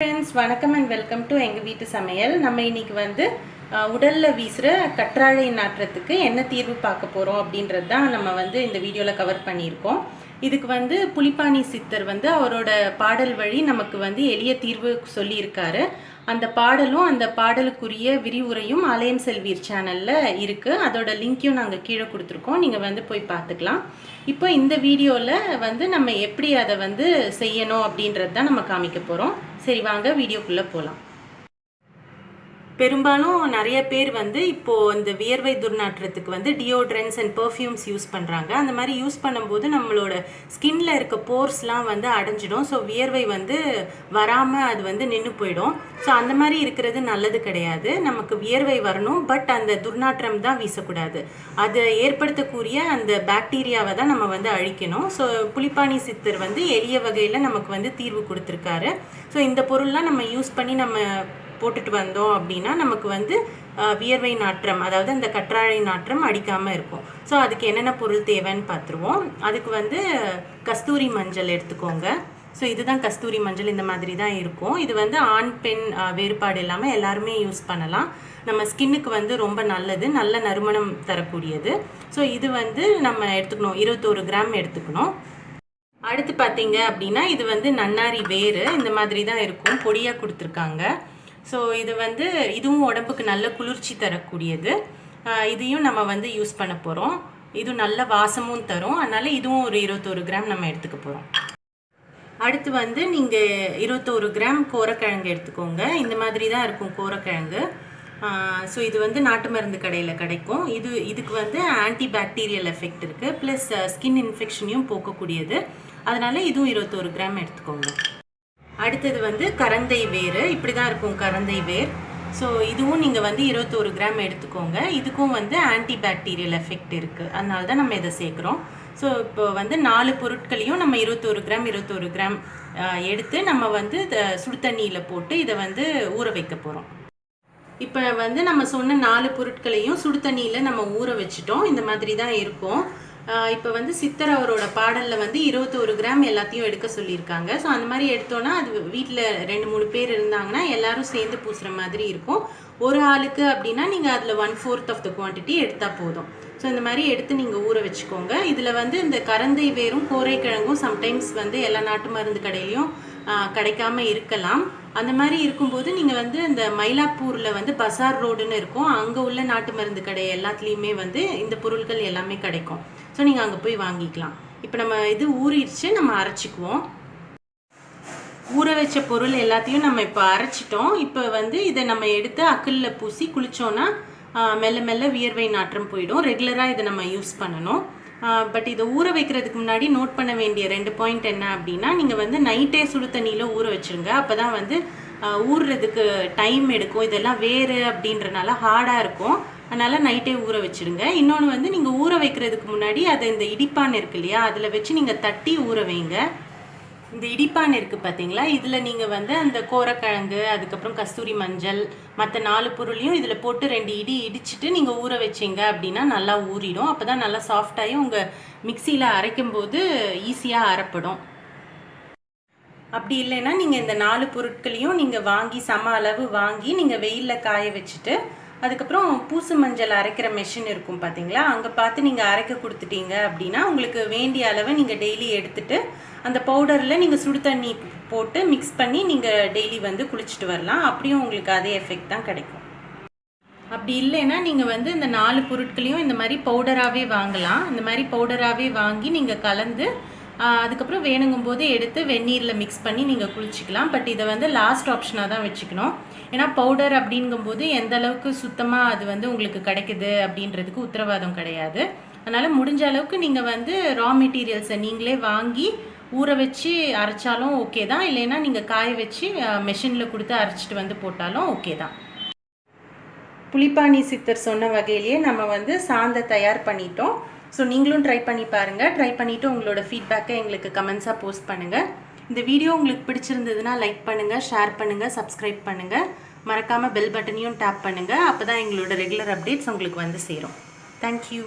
Friends வணக்கம் and welcome to எங்கள் வீட்டு சமையல். நம்ம இன்னைக்கு வந்து உடலில் வீசுகிற கற்றாழை நாற்றத்துக்கு என்ன தீர்வு பார்க்க போகிறோம் அப்படின்றது தான் நம்ம வந்து இந்த வீடியோவில் கவர் பண்ணியிருக்கோம். இதுக்கு வந்து புலிப்பாணி சித்தர் வந்து அவரோட பாடல் வழி நமக்கு வந்து எளிய தீர்வு சொல்லியிருக்காரு. அந்த பாடலும் அந்த பாடலுக்குரிய விரிவுரையும் அலையம் செல்வீர் சேனலில் இருக்குது அதோட லிங்க்கையும் நாங்கள் கீழே கொடுத்துருக்கோம். நீங்கள் வந்து போய் பார்த்துக்கலாம். இப்போ இந்த வீடியோவில் வந்து நம்ம எப்படி அதை வந்து செய்யணும் அப்படின்றது தான் நம்ம காமிக்க போகிறோம் சரி வாங்க வீடியோக்குள்ளே போகலாம் பெரும்பாலும் நிறைய பேர் வந்து இப்போது இந்த வியர்வை துர்நாற்றத்துக்கு வந்து டியோட்ரன்ஸ் அண்ட் பர்ஃப்யூம்ஸ் யூஸ் பண்ணுறாங்க அந்த மாதிரி யூஸ் பண்ணும்போது நம்மளோட ஸ்கின்ல இருக்க போர்ஸ்லாம் வந்து அடைஞ்சிடும். ஸோ வியர்வை வந்து வராமல் அது வந்து நின்று போயிடும். ஸோ அந்த மாதிரி இருக்கிறது நல்லது கிடையாது. நமக்கு வியர்வை வரணும். பட் அந்த துர்நாற்றம் தான் வீசக்கூடாது. அதை ஏற்படுத்தக்கூடிய அந்த பாக்டீரியாவை தான் நம்ம வந்து அழிக்கணும். ஸோ புலிப்பாணி சித்தர் வந்து எளிய வகையில் நமக்கு வந்து தீர்வு கொடுத்துருக்காரு. ஸோ இந்த பொருள்லாம் நம்ம யூஸ் பண்ணி நம்ம போட்டுட்டு வந்தோம் அப்படின்னா நமக்கு வந்து வியர்வை நாற்றம் அதாவது அந்த கற்றாழை நாற்றம் அடிக்காமல் இருக்கும். ஸோ அதுக்கு என்னென்ன பொருள் தேவைன்னு பார்த்துருவோம். அதுக்கு வந்து கஸ்தூரி மஞ்சள் எடுத்துக்கோங்க. ஸோ இதுதான் கஸ்தூரி மஞ்சள் இந்த மாதிரி தான் இருக்கும். இது வந்து ஆண் பெண் வேறுபாடு இல்லாமல் எல்லாருமே யூஸ் பண்ணலாம். நம்ம ஸ்கின்னுக்கு வந்து ரொம்ப நல்லது நல்ல நறுமணம் தரக்கூடியது. ஸோ இது வந்து நம்ம எடுத்துக்கணும். இருபத்தோரு கிராம் எடுத்துக்கணும். அடுத்து பார்த்தீங்க அப்படின்னா இது வந்து நன்னாரி வேறு இந்த மாதிரி தான் இருக்கும். பொடியாக கொடுத்துருக்காங்க. ஸோ இது வந்து இதுவும் உடம்புக்கு நல்ல குளிர்ச்சி தரக்கூடியது. இதையும் நம்ம வந்து யூஸ் பண்ண போகிறோம் இது நல்ல வாசமும் தரும். அதனால் இதுவும் ஒரு இருபத்தோரு கிராம் நம்ம எடுத்துக்க போகிறோம் அடுத்து வந்து நீங்கள் இருபத்தோரு கிராம் கோரக்கிழங்கு எடுத்துக்கோங்க. இந்த மாதிரி தான் இருக்கும் கோரக்கிழங்கு. ஸோ இது வந்து நாட்டு மருந்து கடையில் கிடைக்கும். இது இதுக்கு வந்து ஆன்டி பாக்டீரியல் எஃபெக்ட் இருக்குது ப்ளஸ் ஸ்கின் இன்ஃபெக்ஷனையும் போக்கக்கூடியது. அதனால் இதுவும் இருபத்தோரு கிராம் எடுத்துக்கோங்க. அடுத்தது வந்து கரந்தை வேர் இப்படி தான் இருக்கும் கரந்தை வேர். ஸோ இதுவும் நீங்கள் வந்து இருபத்தோரு கிராம் எடுத்துக்கோங்க. இதுக்கும் வந்து ஆன்டி பாக்டீரியல் எஃபெக்ட் இருக்குது அதனால தான் நம்ம இதை சேர்க்குறோம். ஸோ இப்போ வந்து நாலு பொருட்களையும் நம்ம இருபத்தோரு கிராம் இருபத்தோரு கிராம் எடுத்து நம்ம வந்து இதை சுடு தண்ணியில் போட்டு இதை வந்து ஊற வைக்க போகிறோம் இப்போ வந்து நம்ம சொன்ன நாலு பொருட்களையும் சுடு தண்ணியில் நம்ம ஊற வச்சுட்டோம். இந்த மாதிரி தான் இருக்கும். இப்போ வந்து சித்தர் அவரோட பாடலில் வந்து இருபத்தோரு கிராம் எல்லாத்தையும் எடுக்க சொல்லியிருக்காங்க. ஸோ அந்த மாதிரி எடுத்தோன்னா அது வீட்டில் ரெண்டு மூணு பேர் இருந்தாங்கன்னா எல்லாரும் சேர்ந்து பூசுகிற மாதிரி இருக்கும். ஒரு ஆளுக்கு அப்படின்னா நீங்கள் அதில் one fourth of the quantity எடுத்தால் போதும். ஸோ இந்த மாதிரி எடுத்து நீங்கள் ஊற வச்சுக்கோங்க. இதில் வந்து இந்த கரந்தை வேரும் கோரைக்கிழங்கும் சம்டைம்ஸ் வந்து எல்லா நாட்டு மருந்து கடையிலையும் கிடைக்காம இருக்கலாம். அந்த மாதிரி இருக்கும்போது நீங்கள் வந்து இந்த மயிலாப்பூரில் வந்து பசார் ரோடுன்னு இருக்கும். அங்கே உள்ள நாட்டு மருந்து கடை எல்லாத்துலேயுமே வந்து இந்த பொருட்கள் எல்லாமே கிடைக்கும். ஸோ நீங்கள் அங்கே போய் வாங்கிக்கலாம். இப்போ நம்ம இது ஊறிடுச்சு நம்ம அரைச்சிக்குவோம். ஊற வச்ச பொருள் எல்லாத்தையும் நம்ம இப்போ அரைச்சிட்டோம். இப்போ வந்து இதை நம்ம எடுத்து அக்கல்ல பூசி குளிச்சோன்னா மெல்ல மெல்ல வியர்வை நாற்றம் போயிடும். ரெகுலராக இதை நம்ம யூஸ் பண்ணணும். பட் இதை ஊற வைக்கிறதுக்கு முன்னாடி நோட் பண்ண வேண்டிய ரெண்டு பாயிண்ட் என்ன அப்படின்னா நீங்கள் வந்து நைட்டே சுடு தண்ணியில் ஊற வச்சிருங்க. அப்போ தான் வந்து ஊறுறதுக்கு டைம் எடுக்கும். இதெல்லாம் வேறு அப்படின்றனால ஹார்டாக இருக்கும். அதனால் நைட்டே ஊற வச்சுடுங்க இன்னொன்று வந்து நீங்கள் ஊற வைக்கிறதுக்கு முன்னாடி அதை இந்த இடிப்பான் இருக்கு இல்லையா அதில் வச்சு நீங்கள் தட்டி ஊற வைங்க. இந்த இடிப்பான் இருக்குது பார்த்தீங்களா இதில் நீங்கள் வந்து அந்த கோரக்கிழங்கு அதுக்கப்புறம் கஸ்தூரி மஞ்சள் மற்ற நாலு பொருளையும் இதில் போட்டு ரெண்டு இடி இடிச்சிட்டு நீங்கள் ஊற வச்சீங்க அப்படின்னா நல்லா ஊறிடும். அப்போ தான் நல்லா சாஃப்டாகி உங்கள் மிக்சியில் அரைக்கும்போது ஈஸியாக அரைப்படும். அப்படி இல்லைன்னா நீங்கள் இந்த நாலு பொருட்களையும் நீங்கள் வாங்கி சம அளவு வாங்கி நீங்கள் வெயிலில் காய வச்சுட்டு அதுக்கப்புறம் பூசு மஞ்சள் அரைக்கிற மெஷின் இருக்கும் பார்த்தீங்களா அங்கே பார்த்து நீங்கள் அரைக்க கொடுத்துட்டீங்க அப்படின்னா உங்களுக்கு வேண்டிய அளவை நீங்கள் டெய்லி எடுத்துட்டு அந்த பவுடரில் நீங்கள் சுடு தண்ணி போட்டு மிக்ஸ் பண்ணி நீங்கள் டெய்லி வந்து குளிச்சுட்டு வரலாம். அப்படியும் உங்களுக்கு அதே எஃபெக்ட் தான் கிடைக்கும். அப்படி இல்லைன்னா நீங்கள் வந்து இந்த நாலு பொருட்களையும் இந்த மாதிரி பவுடராகவே வாங்கலாம். இந்த மாதிரி பவுடராகவே வாங்கி நீங்கள் கலந்து அதுக்கப்புறம் வேணுங்கும் போது எடுத்து வெந்நீரில் மிக்ஸ் பண்ணி நீங்கள் குளிச்சிக்கலாம். பட் இதை வந்து லாஸ்ட் ஆப்ஷனாக தான் வச்சுக்கணும். ஏன்னா பவுடர் அப்படிங்கும்போது எந்த அளவுக்கு சுத்தமாக அது வந்து உங்களுக்கு கிடைக்குது அப்படின்றதுக்கு உத்தரவாதம் கிடையாது. அதனால் முடிஞ்ச அளவுக்கு நீங்கள் வந்து ரா மெட்டீரியல்ஸை நீங்களே வாங்கி ஊற வச்சு அரைச்சாலும் ஓகே தான். இல்லைன்னா நீங்கள் காய வச்சு மெஷினில் கொடுத்து அரைச்சிட்டு வந்து போட்டாலும் ஓகே தான். புளிப்பாணி சித்தர் சொன்ன வகையிலேயே நம்ம வந்து சாந்தை தயார் பண்ணிட்டோம். ஸோ நீங்களும் ட்ரை பண்ணி பாருங்கள் ட்ரை பண்ணிவிட்டு உங்களோட ஃபீட்பேக்கை எங்களுக்கு கமெண்ட்ஸாக போஸ்ட் பண்ணுங்கள் இந்த வீடியோ உங்களுக்கு பிடிச்சிருந்ததுன்னா லைக் பண்ணுங்கள் ஷேர் பண்ணுங்கள் சப்ஸ்கிரைப் பண்ணுங்கள் மறக்காமல் பெல் பட்டனையும் டேப் பண்ணுங்கள் அப்போ தான் எங்களோட ரெகுலர் அப்டேட்ஸ் உங்களுக்கு வந்து சேரும். தேங்க்யூ